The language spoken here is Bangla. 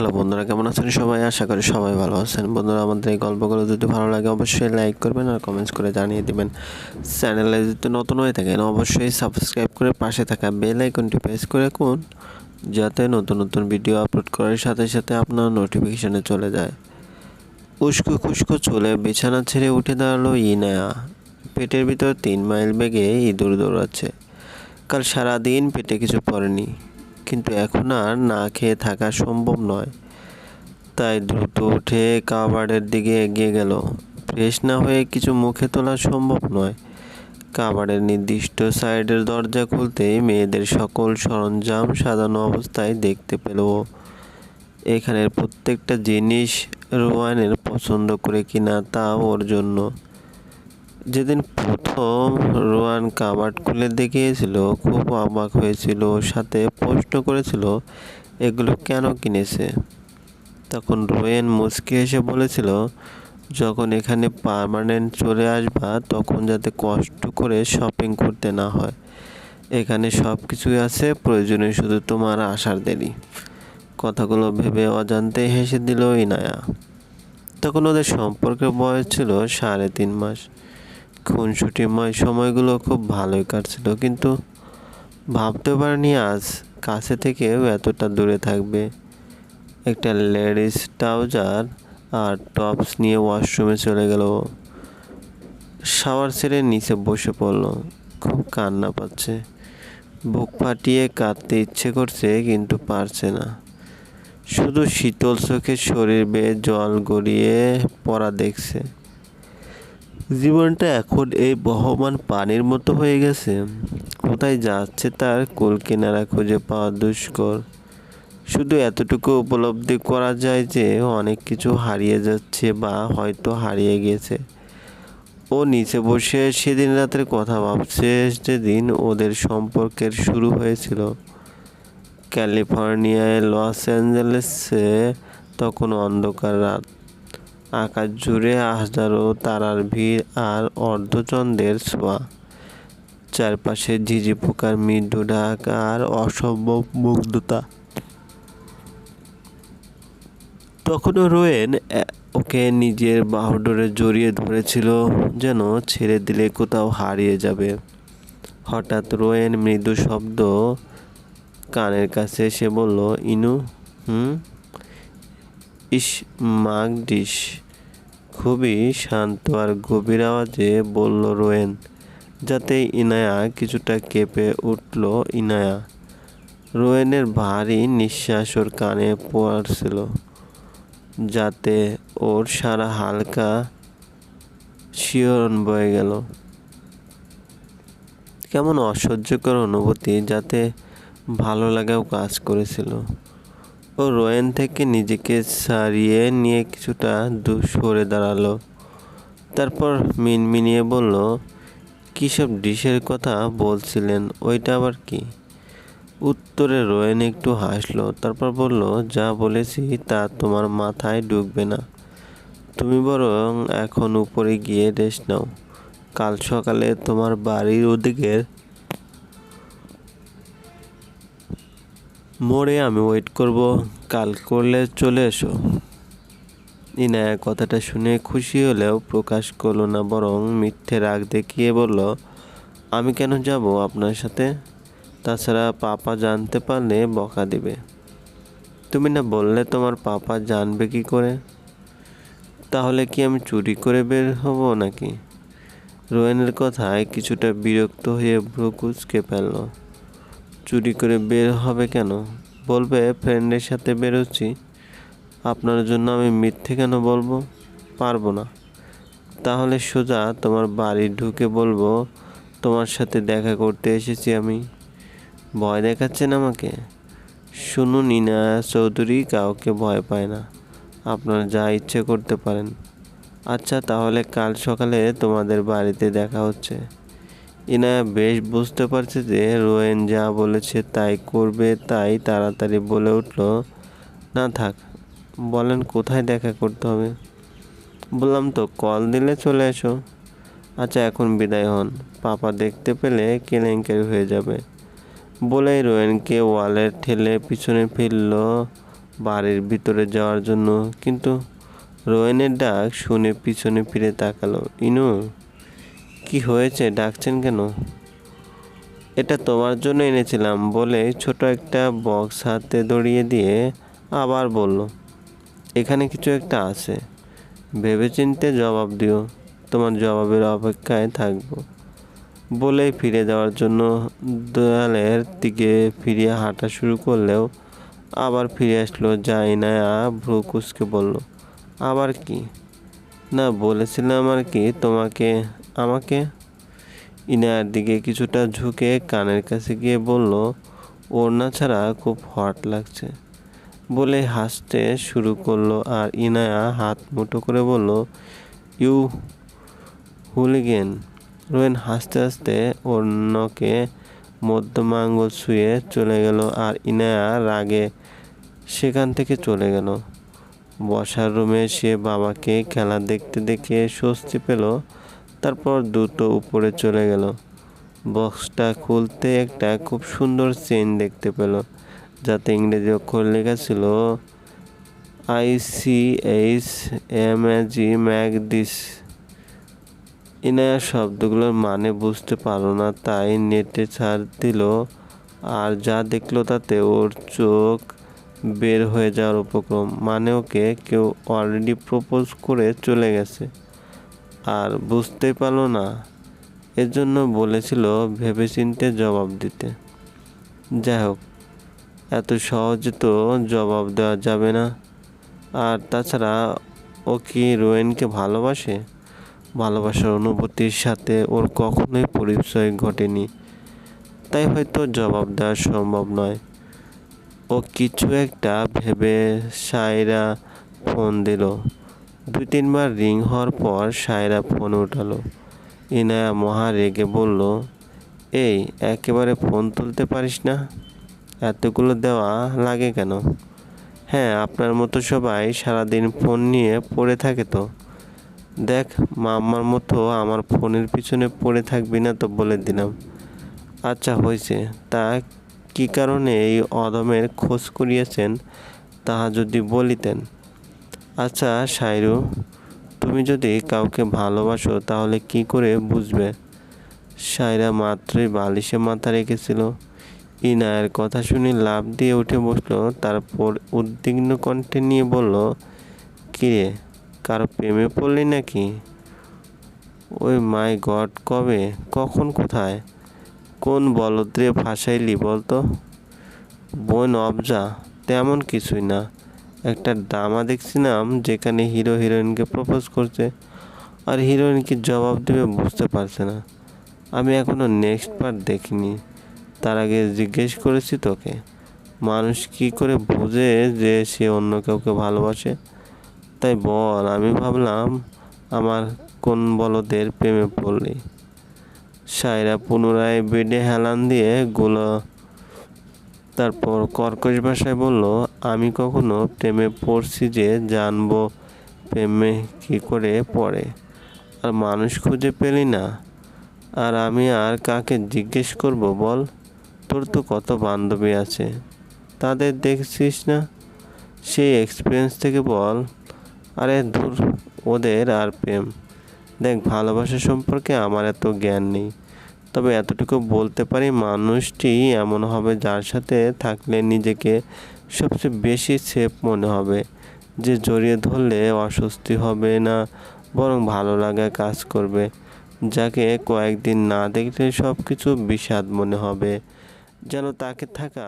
হ্যালো বন্ধুরা, কেমন আছেন সবাই? আশা করি সবাই ভালো আছেন। বন্ধুরা, আমাদের এই গল্পগুলো যদি ভালো লাগে, অবশ্যই লাইক করবেন আর কমেন্টস করে জানিয়ে দেবেন। চ্যানেলে যদি নতুন হয়ে থাকেন, অবশ্যই সাবস্ক্রাইব করে পাশে থাকা বেল আইকনটি প্রেস করে রাখুন, যাতে নতুন নতুন ভিডিও আপলোড করার সাথে সাথে আপনার নোটিফিকেশানে চলে যায়। উস্কো খুস্কো চলে বিছানা ছেড়ে উঠে দাঁড়াল ইনায়া। পেটের ভিতর তিন মাইল বেগে ইঁদুর দৌড়াচ্ছে। কাল সারাদিন পেটে কিছু পড়েনি। কিন্তু এখন আর না খেয়ে থাকা সম্ভব নয়। তাই দ্রুত উঠে কাবার্ডের দিকে এগিয়ে গেল। ফ্রেশ না হয়ে কিছু মুখে তোলা সম্ভব নয়। কাবার্ডের নির্দিষ্ট সাইডের দরজা খুলতেই মেয়েদের সকল সরঞ্জাম সাজানো অবস্থায় দেখতে পেল। এখানের প্রত্যেকটা জিনিস রোয়ানের পছন্দ করে কিনা তা ওর জন্য। যেদিন প্রথম রোয়ান কাবার্ড খুলে দেখিয়েছিল, খুব অবাক হয়েছিল, সাথে প্রশ্ন করেছিল, এগুলো কেন কিনেছে? তখন রোয়েন মুচকি এসে বলেছিল, যখন এখানে পার্মানেন্ট চলে আসবা, তখন যাতে কষ্ট করে শপিং করতে না হয়। এখানে সব কিছুই আছে প্রয়োজনে শুধু তোমার আসার দেরি। কথাগুলো ভেবে অজান্তে হেসে দিল ইনায়া। তখন ওদের সম্পর্কের বয়স ছিল সাড়ে তিন মাস। খুনসুটিময় সময়গুলো খুব ভালোই কাটছিল, কিন্তু ভাবতে পারিনি আজ কাছে থেকেও এতটা দূরে থাকবে। একটা লেডিস ট্রাউজার আর টপস নিয়ে ওয়াশরুমে চলে গেল। শাওয়ার ছেড়ে নিচে বসে পড়ল, খুব কান্না পাচ্ছে। বুক ফাটিয়ে কাঁদতে ইচ্ছে করছে, কিন্তু পারছে না। শুধু শীতল চোখে শরীর বেয়ে জল গড়িয়ে পড়া দেখছে। জীবনটা এখন এই বহমান পানির মতো হয়ে গেছে। কোথায় যাচ্ছে তার কুল কিনারা খুঁজে পাওয়া দুষ্কর। শুধু এতটুকু উপলব্ধি করা যায় যে অনেক কিছু হারিয়ে যাচ্ছে বা হয়তো হারিয়ে গেছে। ও নিচে বসে সেদিন রাতের কথা ভাবছে যেদিন ওদের সম্পর্কের শুরু হয়েছিল। ক্যালিফোর্নিয়ায় লস অ্যাঞ্জেলেসে তখন অন্ধকার রাত। আকাশ জুড়ে হাজারো তারার ভিড় আর অর্ধচন্দ্রের ছোঁয়া। চারপাশে ঝিঝি পোকার মৃদু ডাক আর অসম্ভব মুগ্ধতা। তখনও রোয়েন ওকে নিজের বাহুডোরে জড়িয়ে ধরেছিল যেন ছেড়ে দিলে কোথাও হারিয়ে যাবে। হঠাৎ রোয়েন মৃদু শব্দ কানের কাছে এসে বলল, ইনু, হুম? ইস, মাগ ডিস খুবই শান্ত আর গভীর আওয়াজে বলল রোয়েন, যাতে ইনায়া কিছুটা কেঁপে উঠল ইনায়া। রোয়েনের ভারী নিঃশ্বাস ওর কানে পড়ছিল, যাতে ওর সারা হালকা শিহরণ বয়ে গেল। কেমন অসহ্যকর অনুভূতি, যাতে ভালো লাগাও কাজ করেছিল। ও রোয়েন থেকে নিজেকে সারিয়ে নিয়ে কিছুটা দূর সরে দাঁড়াল। তারপর মিনমিনিয়ে বলল, কী সব ডিশের কথা বলছিলেন, ওইটা আবার কি? উত্তরে রোয়েন একটু হাসলো, তারপর বলল, যা বলেছি তা তোমার মাথায় ঢুকবে না। তুমি বরং এখন উপরে গিয়ে রেস্ট নাও। কাল সকালে তোমার বাড়ির ওদিকের মোড়ে আমি ওয়েট করব। কাল করলে চলে এসো। ইনায়া কথাটা শুনে খুশি হলেও প্রকাশ করল না, বরং মিথ্যে রাগ দেখিয়ে বলল, আমি কেন যাব আপনার সাথে? তাছাড়া পাপা জানতে পারলে বকা দিবে। তুমি না বললে তোমার পাপা জানবে কি করে? তাহলে কি আমি চুরি করে বের হব নাকি? রোয়েনের কথায় কিছুটা বিরক্ত হয়ে ভ্রু কুচকে ফেলল। চুরি করে বের হবে কেন? বলবে, ফ্রেন্ডের সাথে বেরোচ্ছি। আপনার জন্য আমি মিথ্যে কেন বলব? পারব না। তাহলে সোজা তোমার বাড়ি ঢুকে বলব, তোমার সাথে দেখা করতে এসেছি আমি। ভয় দেখাচ্ছেন আমাকে? শুনুন ইনা চৌধুরী কাউকে ভয় পায় না। আপনারা যা ইচ্ছে করতে পারেন। আচ্ছা তাহলে কাল সকালে তোমাদের বাড়িতে দেখা হচ্ছে। ইনায়া বেশ বুঝতে পারছে যে রোয়েন যা বলেছে তাই করবে, তাই তাড়াতাড়ি বলে উঠল, না থাক, বলেন কোথায় দেখা করতে হবে? বললাম তো, কল দিলে চলে এসো। আচ্ছা এখন বিদায় হন। পাপা দেখতে পেলে কেলেঙ্কারি হয়ে যাবে। বলেই রোয়েনকে ওয়ালের ঠেলে পিছনে ফিরল বাড়ির ভিতরে যাওয়ার জন্য। কিন্তু রোয়েনের ডাক শুনে পিছনে ফিরে তাকালো, ইনু কি হয়েছে? ডাকছেন কেন? এটা তোমার জন্য এনেছিলাম বলে ছোট একটা বক্স হাতে দড়িয়ে দিয়ে আবার বলল, এখানে কিছু একটা আছে। ভেবেচিন্তে জবাব দিও। তোমার জবাবের অপেক্ষায় থাকব। বলে ফিরে যাওয়ার জন্য দেয়ালের দিকে ফিরিয়ে হাঁটা শুরু করলেও আবার ফিরে আসলো যাই না ভ্রু কুচকে বলল, আবার কি? না, বলেছিলাম আর কি তোমাকে আমাকে ইনার দিকে কিছুটা ঝুঁকে কানের কাছে গিয়ে বলল, ওড়না ছাড়া খুব হট লাগছে। বলে হাসতে শুরু করল আর ইনায়া হাত মুঠো করে বলল, ইউ হুলিগেন। রোয়েন হাসতে হাসতে অন্যকে মধ্যমা আঙ্গুল ছুঁয়ে চলে গেল আর ইনায়া রাগে সেখান থেকে চলে গেল। বসার রুমে সে বাবাকে খেলা দেখতে দেখে স্বস্তি পেল তারপর দ্রুত উপরে চলে গেল। বক্সটা খুলতে একটা খুব সুন্দর চেন দেখতে পেল, যাতে ইংরেজি অক্ষর লেখা ছিল, I C H M G Mac দিস। ইনায়া শব্দগুলোর মানে বুঝতে পারল না, তাই নেটে ছাড় দিল, আর যা দেখল তাতে ওর চোখ বের হয়ে যাওয়ার উপক্রম মানে ওকে কেউ অলরেডি প্রপোজ করে চলে গেছে। আর বুঝতেই পারল না। এর জন্য বলেছিল ভেবেচিন্তে জবাব দিতে। যাই হোক, এত সহজে তো জবাব দেওয়া যাবে না। আর তাছাড়া ও কি রোয়েনকে ভালোবাসে? ভালোবাসার অনুভূতির সাথে ওর কখনোই পরিচয় ঘটেনি। তাই হয়তো জবাব দেওয়া সম্ভব নয়। ও কিছু একটা ভেবে সায়রা ফোন দিল। দুই তিনবার রিং হওয়ার পর সায়রা ফোন উঠালো। ইনায়া মহা রেগে বলল, এই, একেবারে ফোন তুলতে পারিস না? এতগুলো দেওয়া লাগে কেন? হ্যাঁ আপনার মতো সবাই সারাদিন ফোন নিয়ে পড়ে থাকে তো। দেখ, মাম্মার মতো আমার ফোনের পিছনে পড়ে থাকবি না তো বলে দিলাম। আচ্ছা হয়েছে। তা কি কারণে এই অদমের খোঁজ করিয়েছেন, তাহা যদি বলিতেন? আচ্ছা সাইরু, তুমি যদি কাউকে ভালোবাসো, তাহলে কি করে বুঝবে? সায়রা মাত্রই বালিশে মাথা রেখেছিল। ইনায়ের কথা শুনে লাভ দিয়ে উঠে বসল, তারপর উদ্বিগ্ন কণ্ঠে নিয়ে বলল, কিরে, কারও প্রেমে পড়লি নাকি? ওই মাই গড, কবে? কখন, কোথায়? কোন বলদ্রে ফাঁসাইলি বলতো? বোন অবজা, তেমন কিছুই না। একটা ড্রামা দেখছিলাম যেখানে হিরো হিরোইনকে প্রপোজ করছে আর হিরোইনকে জবাব দেবে বুঝতে পারছে না। আমি এখনও নেক্সট পার্ট দেখিনি। তার আগে জিজ্ঞেস করেছি তোকে, মানুষ কি করে বোঝে যে সে অন্য কাউকে ভালোবাসে? তাই বল, আমি ভাবলাম আমার কোন বলদের প্রেমে পড়লি? সায়রা পুনরায় বেডে হেলান দিয়ে গুলো তারপর কর্কশ ভাষায় বলল, আমি কখনো প্রেমে পড়ছি যে জানব প্রেমে কি করে পড়ে। আর মানুষ খুঁজে পেলি না। আর আমি আর কাকে জিজ্ঞেস করব বল? তোর তো কত বান্ধবী আছে। তাদের দেখছিস না? সেই এক্সপিরিয়েন্স থেকে বল। আরে দূর ওদের আর প্রেম। দেখ, ভালোবাসা সম্পর্কে আমার এত জ্ঞান নেই। তবে এতটুকু বলতে পারি মানুষটি এমন হবে যার সাথে থাকলে নিজেকে সবচেয়ে বেশি সেফ মনে হবে। যে জড়িয়ে ধরলে অস্বস্তি হবে না, বরং ভালো লাগা কাজ করবে। যাকে কয়েকদিন না দেখলে সব কিছু বিষাদ মনে হবে। যেন তাকে থাকা